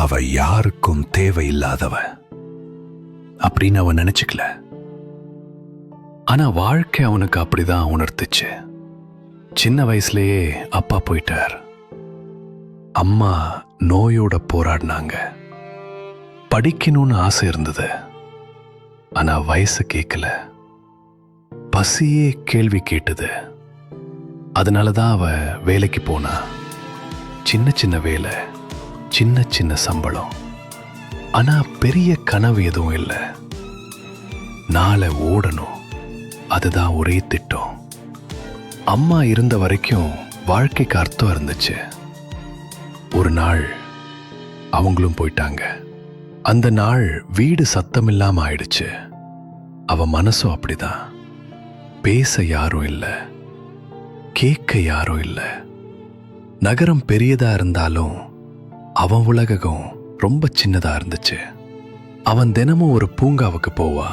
அவ யாருக்கும் தேவையில்லாதவ. அப்படின்னு அவன் நினைச்சுக்கல. ஆனா வாழ்க்கை அவனுக்கு அப்படிதான் உணர்த்துச்சு. சின்ன வயசுலயே அப்பா போயிட்டார். அம்மா நோயோட போராடினாங்க. படிக்கணும்னு ஆசை இருந்தது. ஆனா வயசு கேட்கல பசியே கேள்வி கேட்டது. அதனால தான் அவ வேலைக்கு போனா. சின்ன சின்ன வேலை. சின்ன சின்ன சம்பளம். ஆனா பெரிய கனவு எதுவும் இல்லை. நாளை ஓடணும். அதுதான் ஒரே திட்டம். அம்மா இருந்த வரைக்கும் வாழ்க்கைக்கு அர்த்தம் இருந்துச்சு. ஒரு நாள் அவங்களும் போயிட்டாங்க. அந்த நாள் வீடு சத்தமில்லாம ஆயிடுச்சு. அவ மனசும் அப்படிதான். பேச யாரும் இல்லை. கேட்க யாரும் இல்லை. நகரம் பெரியதா இருந்தாலும் அவன் உலகம் ரொம்ப சின்னதா இருந்துச்சு. அவன் தினமும் ஒரு பூங்காவுக்கு போவா.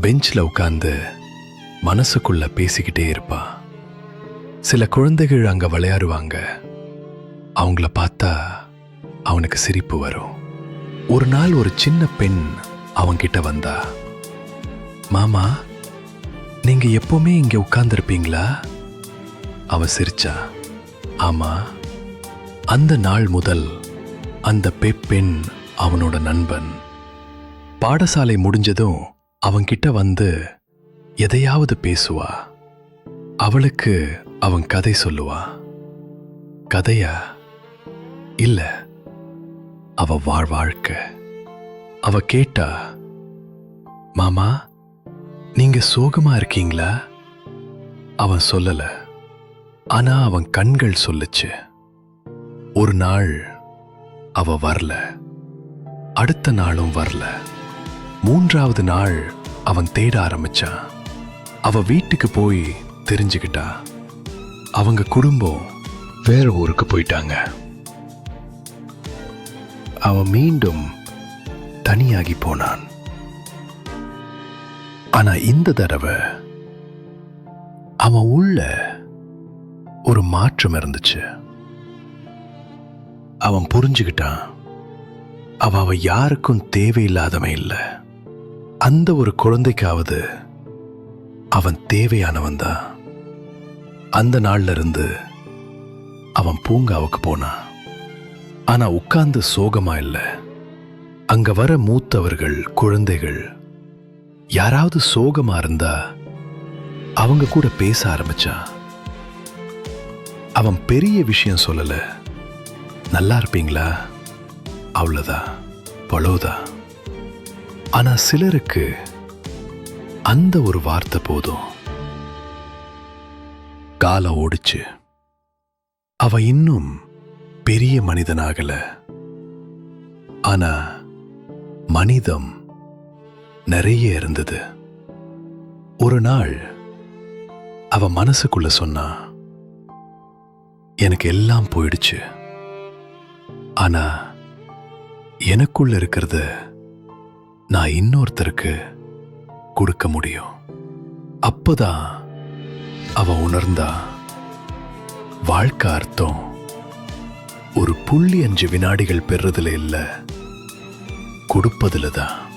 பெஞ்சில் உட்காந்து மனசுக்குள்ள பேசிக்கிட்டே இருப்பா. சில குழந்தைகள் அங்க விளையாடுவாங்க. அவங்கள பார்த்தா அவனுக்கு சிரிப்பு வரும். ஒரு நாள் ஒரு சின்ன பெண் அவன்கிட்ட வந்தா மாமா நீங்க எப்பவுமே இங்க உட்கார்ந்துருப்பீங்களா? அவ சிரிச்சா ஆமா. அந்த நாள் முதல் அந்த பெப்பெண் அவனோட நண்பன். பாடசாலை முடிஞ்சதும் அவன்கிட்ட வந்து எதையாவது பேசுவா. அவளுக்கு அவன் கதை சொல்லுவா. கதையா? இல்ல. அவ வாழ்வாழ்க்கை அவ கேட்டா மாமா நீங்க சோகமா இருக்கீங்களா? அவன் சொல்லல. ஆனா அவன் கண்கள் சொல்லுச்சு. ஒரு நாள் அவ வரல. அடுத்த நாளும் வரல. மூன்றாவது நாள் அவன் தேட ஆரம்பிச்சான். அவ வீட்டுக்கு போய் தெரிஞ்சுக்கிட்டா. அவங்க குடும்பம் வேற ஊருக்கு போயிட்டாங்க. அவன் மீண்டும் தனியாகி போனான். ஆனா இந்த தடவை அவன் உள்ள ஒரு மாற்றம் இருந்துச்சு. அவன் புரிஞ்சுக்கிட்டான் அவ அவ யாருக்கும் தேவையில்லாதவன் இல்லை. அந்த ஒரு குழந்தைக்காவது அவன் தேவையானவன் தான். அந்த நாள்ல இருந்து அவன் பூங்காவுக்கு போனான். ஆனா உட்கார்ந்து சோகமா இல்லை. அங்க வர மூத்தவர்கள் குழந்தைகள் யாராவது சோகமா இருந்தா அவங்க கூட பேச ஆரம்பிச்சான். அவன் பெரிய விஷயம் சொல்லல. நல்லா இருப்பீங்களா? அவ்வளோதான் பழோதான் ஆனா சிலருக்கு அந்த ஒரு வார்த்தை போதும். காலம் ஓடிச்சு. அவ இன்னும் பெரிய மனிதனாகல. ஆனா மனிதம் நிறைய இருந்தது. ஒரு நாள் அவ மனசுக்குள்ள சொன்னா எனக்கு எல்லாம் போயிடுச்சு. ஆனா எனக்குள்ள இருக்கிறத நான் இன்னொருத்தருக்கு கொடுக்க முடியும். அப்பதான் அவ உணர்ந்தா வாழ்க்கை அர்த்தம் ஒரு புள்ளி அஞ்சு வினாடிகள் பெறுறதுல இல்லை கொடுப்பதுல தான்